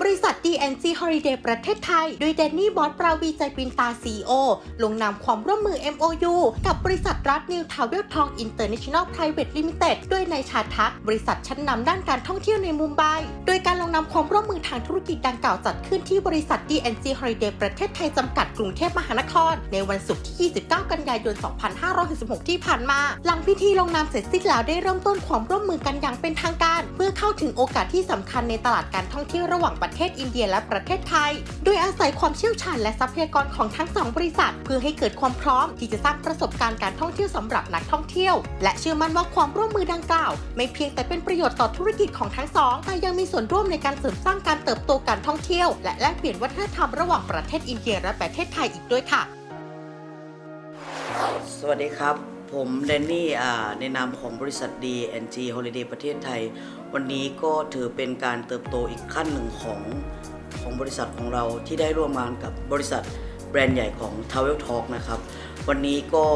บริษัท DNC Holiday ประเทศไทย โดยแดนนี่บอสปราวีใจปินตา CEO ลงนามความร่วมมือ MOU กับบริษัทรัฐนิวทาวเวลทองอินเตอร์เนชั่นแนลไพรเวทลิมิเต็ดด้วยนายชาทัก บริษัทชั้นนำด้านการท่องเที่ยวในมุมไบ โดยการลงนามความร่วมมือทางธุรกิจดังกล่าวจัดขึ้นที่บริษัท DNC Holiday ประเทศไทยจำกัดกรุงเทพมหานคร ในวันศุกร์ที่ 29 กันยายน 2566 ที่ผ่านมา หลังพิธีลงนามเสร็จสิ้นแล้วได้เริ่มต้นความร่วมมือกันอย่างเป็นทางการ เพื่อเข้าถึงโอกาสที่สำคัญในตลาดการท่องเที่ยวระหว่างประเทศเทศอินเดียและประเทศไทย โดยอาศัยความเชี่ยวชาญและทรัพยากรของทั้งสองบริษัท เพื่อให้เกิดความพร้อมที่จะสร้างประสบการณ์การท่องเที่ยวสำหรับนักท่องเที่ยว และเชื่อมั่นว่าความร่วมมือดังกล่าว ไม่เพียงแต่เป็นประโยชน์ต่อธุรกิจของทั้งสองแต่ยังมีส่วนร่วมในการเสริมสร้างการเติบโตการท่องเที่ยว และแลกเปลี่ยนวัฒนธรรมระหว่างประเทศอินเดียและประเทศไทยอีกด้วยค่ะ สวัสดีครับ ผมแดนนี่อ่าในนามของบริษัท D&G Holiday ประเทศไทย วันนี้ก็ถือเป็นการเติบโตอีกขั้นหนึ่งของของบริษัทของเราที่ได้ร่วมงานกับบริษัทแบรนด์ใหญ่ของ Travel Talk นะครับ วันนี้ก็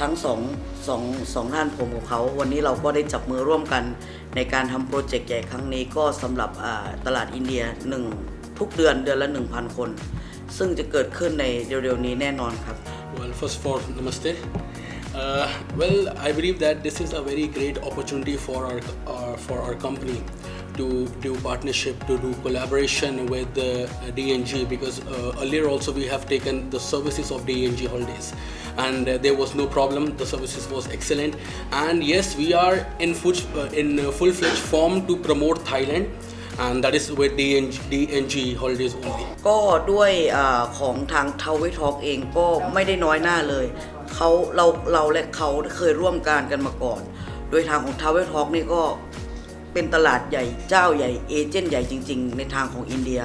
ทั้งสองสองสองท่านผมกับเขา วันนี้เราก็ได้จับมือร่วมกันในการทำโปรเจกต์ใหญ่ครั้งนี้ก็สำหรับตลาดอินเดียหนึ่งทุกเดือนเดือนละ 1,000 คน ซึ่งจะเกิดขึ้นในเร็วๆนี้แน่นอนครับ Well, first of all, namaste. Uh, well, I believe that this is a very great opportunity for our, our for our company to do partnership, to do collaboration with uh, DNG because uh, earlier also we have taken the services of DNG holidays, and uh, there was no problem. The services was excellent, and yes, we are in full uh, in uh, full-fledged form to promote Thailand, and that is with DNG, DNG holidays only. ก็ด้วยอาของทางทาวเวทอกเองก็ไม่ได้น้อยหน้าเลย เขาเราเราและเขาเคยร่วมการกันมาก่อน โดยทางของทาวเวทอกนี่ก็เป็นตลาดใหญ่เจ้าใหญ่เอเจนต์ใหญ่จริง ๆ ในทางของอินเดีย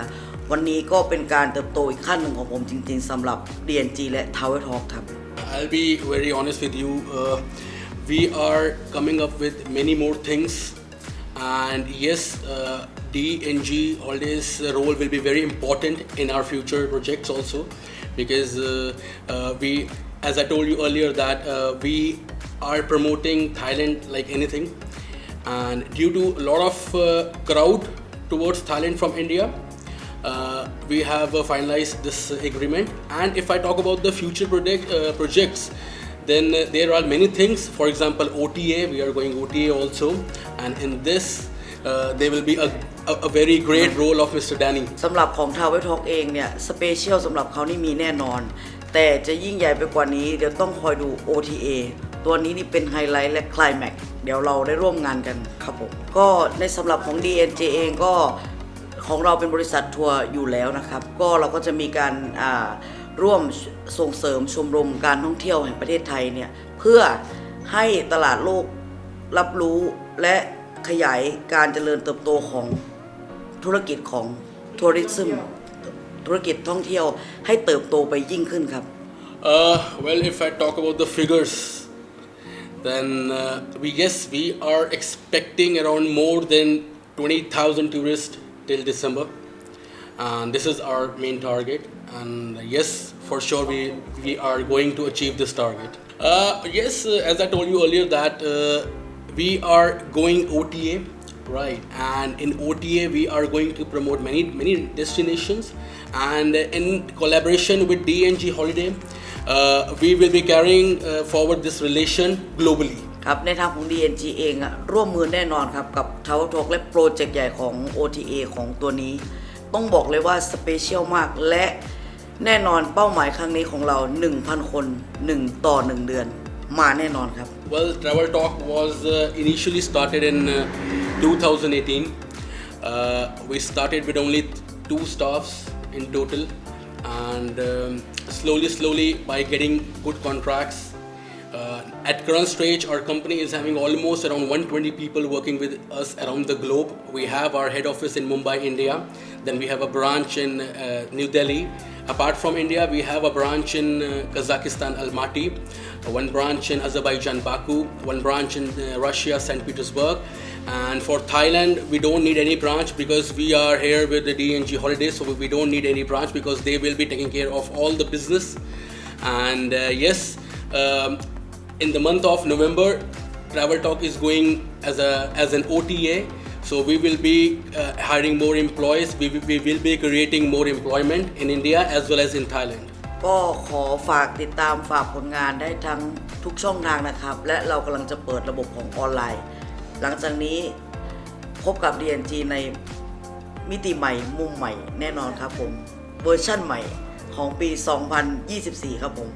วันนี้ก็เป็นการเติบโตอีกขั้นหนึ่งของผมจริง ๆสำหรับ DNG และทาวเวทอกครับ I'll be very honest with you. Uh, we are coming up with many more things, and yes, uh, DNG holidays role will be very important in our future projects also, because uh, uh, we, as I told you earlier, that uh, we are promoting Thailand like anything, and due to a lot of uh, crowd towards Thailand from India, uh, we have uh, finalized this agreement and if i talk about the future project, uh, projects then uh, there are many things for example ota we are going ota also and in this uh, there will be a, a, a very great role of mr danny สำหรับของทาวเวทอกเองเนี่ยสเปเชียลสำหรับเขานี่มีแน่นอน แต่จะยิ่งใหญ่ไปกว่านี้เดี๋ยวต้องคอยดู OTA ตัวนี้นี่เป็นไฮไลท์และคล i แม็กเดี๋ยวเราได้ร่วมงานกันครับผม ก็ในสำหรับของ DNJ เองก็ของเราเป็นบริษัททัวร์อยู่แล้วนะครับ ก็เราก็จะมีการร่วมส่งเสริมชมรมการท่องเที่ยวแห่งประเทศไทยเนี่ยเพื่อให้ตลาดโลกรับรู้และขยายการเจริญเติบโตของธุรกิจของทัวริซึม ธุรกิจท่องเที่ยวให้เติบโตไปยิ่งขึ้นครับ uh, well if i talk about the figures then uh, we guess we are expecting around more than 20000 tourists till december and this is our main target and yes for sure we we are going to achieve this target uh, yes uh, as i told you earlier that uh, we are going ota right and in ota we are going to promote many many destinations and in collaboration with dng holiday uh, we will be carrying uh, forward this relation globally ครับในทางของ DNG เองอะร่วมมือแน่นอนครับ กับ t o w e r Talk และโปรเจกต์ใหญ่ของ OTA ของตัวนี้ ต้องบอกเลยว่าสเปเชียลมากและแน่นอนเป้าหมายครั้งนี้ของเรา 1,000 คน 1 ต่อ 1 เดือน มาแน่นอนครับ Well, Travel Talk was uh, initially started in uh, 2018. Uh, we started with only two staffs in total, and um, slowly, slowly, by getting good contracts, uh, at current stage, our company is having almost around 120 people working with us around the globe. We have our head office in Mumbai, India. Then we have a branch in uh, New Delhi. Apart from India, we have a branch in uh, Kazakhstan, Almaty, one branch in Azerbaijan, Baku, one branch in uh, Russia, St. Petersburg And for Thailand, we don't need any branch because we are here with the DNG Holidays, so we don't need any branch because they will be taking care of all the business. And uh, yes, um, in the month of November, Travel Talk is going as a as an OTA. So we will be uh, hiring more employees. We, will- we will be creating more employment in India as well as in Thailand. ก็ขอฝากติดตามฝากผลงานได้ทั้งทุกช่องทางนะครับ และเรากำลังจะเปิดระบบของออนไลน์ หลังจากนี้พบกับ DNG ในมิติใหม่มุมใหม่แน่นอนครับผม เวอร์ชั่นใหม่ของปี 2024 ครับผม